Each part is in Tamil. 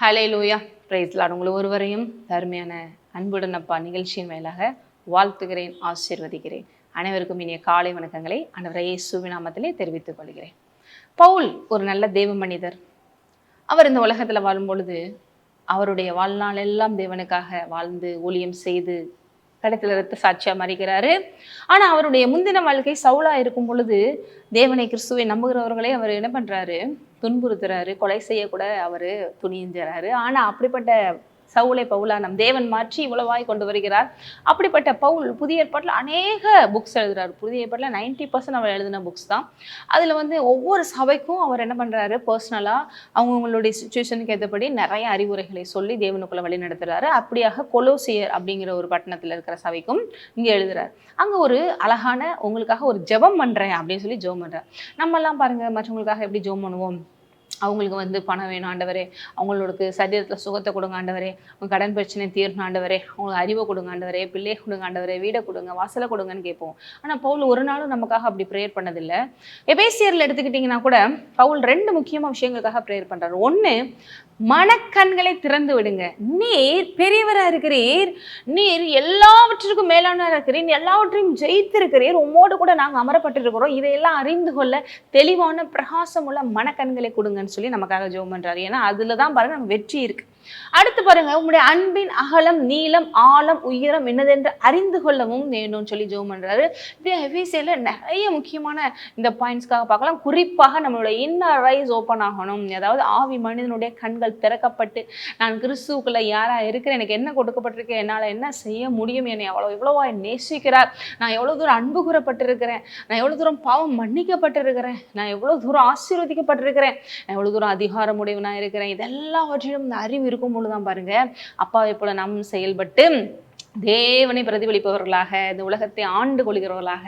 ஹலே லூயா பிரைஸ்லாட் உங்களை ஒருவரையும் தருமையான அன்புடன் அப்பா நிகழ்ச்சியின் மேலாக வாழ்த்துகிறேன் ஆசீர்வதிக்கிறேன். அனைவருக்கும் இனிய காலை வணக்கங்களை அனைவரையே சுவிநாமத்திலே தெரிவித்துக் கொள்கிறேன். பவுல் ஒரு நல்ல தேவ மனிதர். அவர் இந்த உலகத்தில் வாழும் பொழுது அவருடைய வாழ்நாள் எல்லாம் தேவனுக்காக வாழ்ந்து ஊழியம் செய்து கடத்தில் ரத்த சாட்சியாக மறிக்கிறாரு. ஆனால் அவருடைய முந்தின வாழ்க்கை சவுலா இருக்கும் பொழுது தேவனை கிறிஸ்துவை நம்புகிறவர்களே அவர் என்ன பண்ணுறாரு துன்புறுத்துறாரு. கொலை செய்யக்கூட அவர் துணிஞ்சுறாரு ஆனால் அப்படிப்பட்ட சவுலை பவுலா நம் தேவன் மாற்றி இவ்வளவாய் கொண்டு வருகிறார். அப்படிப்பட்ட பவுல் புதிய ஏற்பாட்டில் அநேக புக்ஸ் எழுதுறாரு. புதிய ஏற்பாட்டில் நைன்டி பர்சன்ட் அவர் எழுதின புக்ஸ் தான். அதில் வந்து ஒவ்வொரு சபைக்கும் அவர் என்ன பண்ணுறாரு பர்சனலாக அவங்கவுங்களுடைய சுச்சுவேஷனுக்கு ஏற்றபடி நிறைய அறிவுரைகளை சொல்லி தேவனுக்குள்ள வழி நடத்துறாரு. அப்படியாக கொலோசியர் அப்படிங்கிற ஒரு பட்டணத்தில் இருக்கிற சபைக்கும் இங்கே எழுதுறாரு. அங்கே ஒரு அழகான உங்களுக்காக ஒரு ஜெபம் பண்ணுறேன் அப்படின்னு சொல்லி ஜெபம் பண்ணுறேன் நம்மெல்லாம் பாருங்கள் மற்றவங்களுக்காக எப்படி ஜெபம் பண்ணுவோம்? அவங்களுக்கு வந்து பணம் வேணும் ஆண்டவரே. அவங்களுக்கு சரீரத்தில் சுகத்தை கொடுங்க ஆண்டவரே. அவங்க கடன் பிரச்சனை தீர்ணும் ஆண்டவரே. அவங்களுக்கு அறிவை கொடுங்க ஆண்டவரே. பிள்ளை கொடுங்க ஆண்டவரே. வீடை கொடுங்க வாசலை கொடுங்கன்னு கேட்போம். ஆனால் பவுல் ஒரு நாளும் நமக்காக அப்படி ப்ரேயர் பண்ணதில்லை. எபேசியரில் எடுத்துக்கிட்டிங்கன்னா கூட பவுல் ரெண்டு முக்கியமான விஷயங்களுக்காக ப்ரேயர் பண்ணுறாரு ஒன்று மனக்கண்களை திறந்து விடுங்க. நீர் பெரியவராக இருக்கிறீர். நீர் எல்லாவற்றிற்கும் மேலானவராக இருக்கிறீர். எல்லாவற்றையும் ஜெயித்திருக்கிறீர். உம்மோடு கூட நாங்கள் அமரப்பட்டிருக்கிறோம். இதையெல்லாம் அறிந்து கொள்ள தெளிவான பிரகாசமுள்ள மனக்கண்களை கொடுங்கன்னு சொல்லி நமக்காக ஜோம் பண்ணுறாரு ஏன்னா அதில் தான் பாருங்கள் நம்ம வெற்றி இருக்கு. அடுத்து பாருங்க உங்களுடைய அன்பின் அகலம் நீளம் ஆழம் உயரம் என்னதென்று அறிந்து கொள்ளவும் வேணும்னு சொல்லி ஜோம் பண்றாரு. இப்படி எஃபிசியில் நிறைய முக்கியமான இந்த பாயிண்ட்ஸ்க்காக பார்க்கலாம். குறிப்பாக நம்மளுடைய இன்னர் ரைஸ் ஓப்பன் ஆகணும். அதாவது ஆவி மனிதனுடைய கண்கள் திறக்கப்பட்டு நான் கிறிஸ்துக்குள்ள யாரா இருக்கிறேன் எனக்கு என்ன கொடுக்கப்பட்டிருக்கு என்னால் என்ன செய்ய முடியும் என்னை எவ்வளோ எவ்வளவா நேசிக்கிறார். நான் எவ்வளோ தூரம் அன்பு கூறப்பட்டிருக்கிறேன் நான் எவ்வளோ தூரம் பாவம் மன்னிக்கப்பட்டிருக்கிறேன் நான் எவ்வளோ தூரம் ஆசீர்வதிக்கப்பட்டிருக்கிறேன் நான் எவ்வளோ தூரம் அதிகாரமுடையவனாக இருக்கிறேன். இதெல்லாவற்றிலும் இந்த அறிவு இருக்கும் பொழுதுதான் பாருங்க. அப்பாவை போல நாம் செயல்பட்டு தேவனை பிரதிபலிப்பவர்களாக இந்த உலகத்தை ஆண்டு கொள்கிறவர்களாக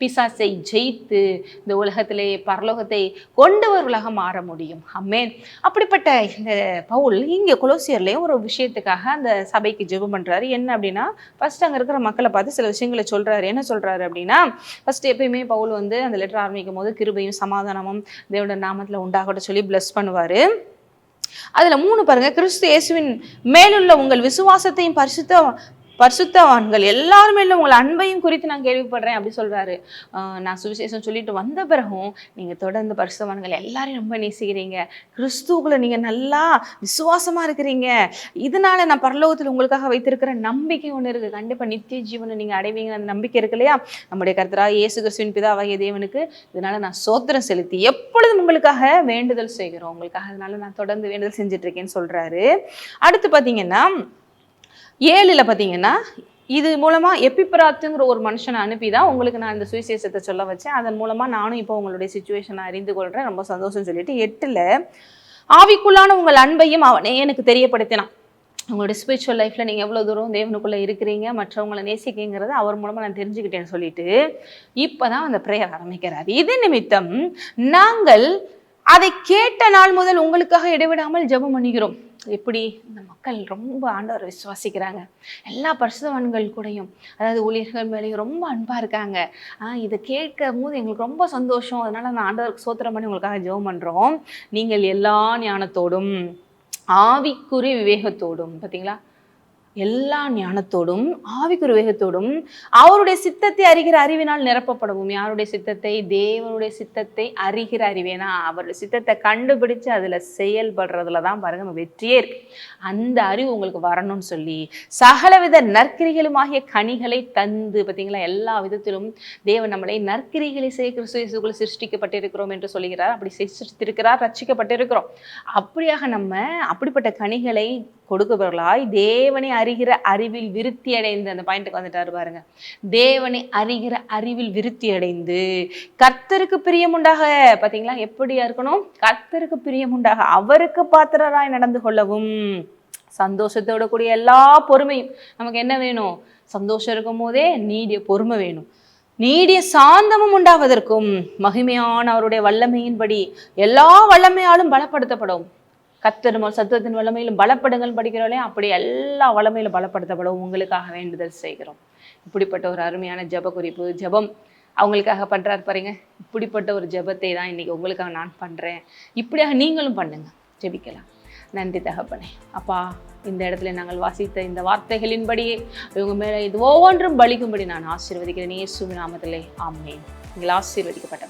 பிசாசை ஜெயித்து இந்த உலகத்திலே பரலோகத்தை கொண்டவர்களாக மாற முடியும். அம்மேன் அப்படிப்பட்ட இந்த பவுல் இங்கே குலோசியர்லேயும் ஒரு விஷயத்துக்காக அந்த சபைக்கு ஜெபம் பண்ணுறாரு என்ன அப்படின்னா ஃபர்ஸ்ட் அங்கே இருக்கிற மக்களை பார்த்து சில விஷயங்களை சொல்கிறாரு என்ன சொல்கிறாரு அப்படின்னா ஃபர்ஸ்ட் எப்பயுமே பவுல் வந்து அந்த லெட்டர் ஆரம்பிக்கும் போது கிருபையும் சமாதானமும் தேவனோட நாமத்தில் உண்டாகட்டும் சொல்லி பிளஸ் பண்ணுவார். அதில் மூணு பாருங்க கிறிஸ்து இயேசுவின் மேலுள்ள உங்கள் விசுவாசத்தையும் பரிசுத்த பரிசுத்தவான்கள். எல்லாருமே மேலும் உங்களை அன்பையும் குறித்து நான் கேள்விப்படுறேன் அப்படி சொல்றாரு. நான் சுவிசேஷம் சொல்லிட்டு வந்த பிறகும் நீங்க தொடர்ந்து பரிசுத்தவான்கள் எல்லாரையும் ரொம்ப நேசிக்கிறீங்க. கிறிஸ்துவுக்குள்ள நீங்க நல்லா விசுவாசமா இருக்கிறீங்க. இதனால நான் பரலோகத்தில் உங்களுக்காக வைத்திருக்கிற நம்பிக்கை ஒன்று இருக்கு. கண்டிப்பா நித்திய ஜீவனை நீங்க அடைவீங்க அந்த நம்பிக்கை இருக்கு இல்லையா? நம்முடைய கருத்தராக இயேசு கிறிஸ்துவின் பிதாவாகிய தேவனுக்கு இதனால நான் சோத்திரம் செலுத்தி எப்பொழுதும் உங்களுக்காக வேண்டுதல் செய்கிறோம். உங்களுக்காக அதனால நான் தொடர்ந்து வேண்டுதல் செஞ்சுட்டு இருக்கேன்னு சொல்றாரு. அடுத்து பாத்தீங்கன்னா ஏழில் பார்த்தீங்கன்னா இது மூலமாக எப்பிப்ராத்துங்கிற ஒரு மனுஷனை அனுப்பி தான் உங்களுக்கு நான் இந்த சுவிசேஷத்தை சொல்ல வச்சேன். அதன் மூலமாக நானும் இப்போ உங்களுடைய சுச்சுவேஷனை அறிந்து கொள்கிறேன் ரொம்ப சந்தோஷம் சொல்லிட்டு எட்டில் ஆவிக்குள்ளான உங்கள் அன்பையும் அவனே எனக்கு தெரியப்படுத்தினான். உங்களுடைய ஸ்பிரிச்சுவல் லைஃப்பில் நீங்கள் எவ்வளோ தூரம் தேவனுக்குள்ளே இருக்கிறீங்க மற்றவங்களை நேசிக்கிங்கிறத அவர் மூலமாக நான் தெரிஞ்சுக்கிட்டேன்னு சொல்லிட்டு இப்போ தான் அந்த ப்ரேயர் ஆரம்பிக்கிறார். இது நிமித்தம் நாங்கள் அதை கேட்ட நாள் முதல் உங்களுக்காக இடைவிடாமல் ஜெபம் பண்ணுகிறோம். எப்படி? இந்த மக்கள் ரொம்ப ஆண்டவரை விசுவாசிக்கிறாங்க. எல்லா பரிசுதவன்கள் கூடயும் அதாவது ஊழியர்கள் மேலேயும் ரொம்ப அன்பாக இருக்காங்க. இதை கேட்கும் போது எங்களுக்கு ரொம்ப சந்தோஷம். அதனால் நான் ஆண்டவருக்கு சோத்திரம் பண்ணி உங்களுக்காக ஜெபம் பண்ணுறோம் நீங்கள் எல்லா ஞானத்தோடும் ஆவிக்குறி விவேகத்தோடும் பார்த்தீங்களா எல்லா ஞானத்தோடும் ஆவிக்குரு வேகத்தோடும் அவருடைய சித்தத்தை அறிகிற அறிவினால் நிரப்பப்படவும். யாருடைய சித்தத்தை தேவனுடைய சித்தத்தை அறிகிற அறிவேனா அவருடைய சித்தத்தை கண்டுபிடிச்சு அதில் செயல்படுறதுல தான் பாருங்க நம்ம வெற்றியே இருக்கு. அந்த அறிவு உங்களுக்கு வரணும்னு சொல்லி சகலவித நற்கிரிகளுமாகிய கனிகளை தந்து பார்த்தீங்களா எல்லா விதத்திலும் தேவன் நம்மளை நற்கிரிகளை செய்ய கிறிஸ்து சிருஷ்டிக்கப்பட்டிருக்கிறோம் என்று சொல்லுகிறார். அப்படி சிருஷ்டித்திருக்கிறார் ரச்சிக்கப்பட்டிருக்கிறோம் அப்படியாக நம்ம அப்படிப்பட்ட கனிகளை கொடுக்கப்பவர்களாய் தேவனை அறிகிற அறிவில் விருத்தி அடைந்து அந்த பாயிண்ட்டுக்கு வந்துட்டாரு பாருங்க. தேவனை அறிகிற அறிவில் விருத்தி அடைந்து கர்த்தருக்கு பிரியமுண்டாக பார்த்தீங்களா எப்படியா இருக்கணும்? கர்த்தருக்கு பிரியமுண்டாக அவருக்கு பாத்திரராய் நடந்து கொள்ளவும் சந்தோஷத்தோட கூடிய எல்லா பொறுமையும். நமக்கு என்ன வேணும்? சந்தோஷம் இருக்கும் போதே நீடிய பொறுமை வேணும். நீடிய சாந்தமும் உண்டாவதற்கும் மகிமையான அவருடைய வல்லமையின்படி எல்லா வல்லமையாலும் பலப்படுத்தப்படும். கத்தருமல் சத்துவத்தின் வல்லமையிலும் பலப்படுங்கள் படிக்கிறோம் அப்படி எல்லா வளமையிலும் பலப்படுத்தப்படும். உங்களுக்காக வேண்டுதல் செய்கிறோம். இப்படிப்பட்ட ஒரு அருமையான ஜெப குறிப்பு ஜெபம் அவங்களுக்காக பண்ணுறாரு பாருங்க. இப்படிப்பட்ட ஒரு ஜெபத்தை தான் இன்னைக்கு உங்களுக்காக நான் பண்ணுறேன் இப்படியாக நீங்களும் பண்ணுங்க. ஜெபிக்கலாம். நன்றி தகப்பனே. அப்பா இந்த இடத்துல நாங்கள் வாசித்த இந்த வார்த்தைகளின்படியே இவங்க மேலே இது ஒவ்வொன்றும் பலிக்கும்படி நான் ஆசீர்வதிக்கிறேன். இயேசுவின் நாமத்திலே ஆமென். நீங்கள் ஆசீர்வதிக்கப்பட்ட